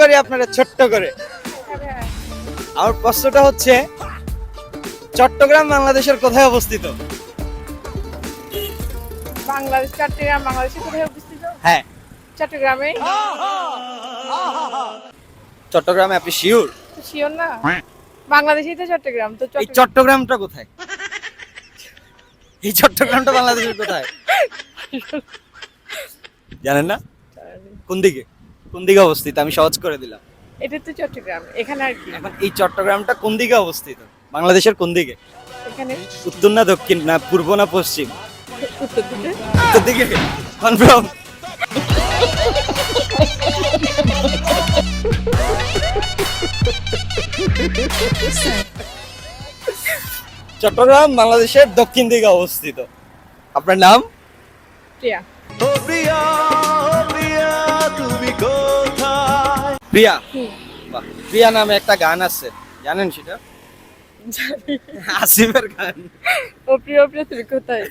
করে আপনারা ছোট্ট করে। আমার প্রশ্নটা হচ্ছে চট্টগ্রাম বাংলাদেশের কোথায় অবস্থিত? বাংলাদেশ চট্টগ্রাম বাংলাদেশে কোথায় অবস্থিত? হ্যাঁ। চট্টগ্রামে? চট্টগ্রামে আপনি শিওর? শিওর না। বাংলাদেশেই তো চট্টগ্রাম তো এই চট্টগ্রামটা কোথায়? এই চট্টগ্রামটা বাংলাদেশের কোথায়? জানেন না? কোন দিকে? কোন দিকে অবস্থিত? আমি সহজ করে দিলাম। এটা তো চট্টগ্রাম এখানে আর কি? এখন এই চট্টগ্রামটা কোন দিকে অবস্থিত? বাংলাদেশের কোন দিকে? এখানে? উত্তর না দক্ষিণ না পূর্ব না পশ্চিম? উত্তর দিকে? উত্তর দিকে। কনফার্ম চট্টগ্রাম বাংলাদেশের দক্ষিণ দিকে অবস্থিত। আপনার নাম? প্রিয়া। প্রিয়া? বাহ, প্রিয়া নামে একটা গান আছে জানেন সেটা? আসিমের আসিফের গান। ও প্রিয় প্রিয় তুমি কোথায়?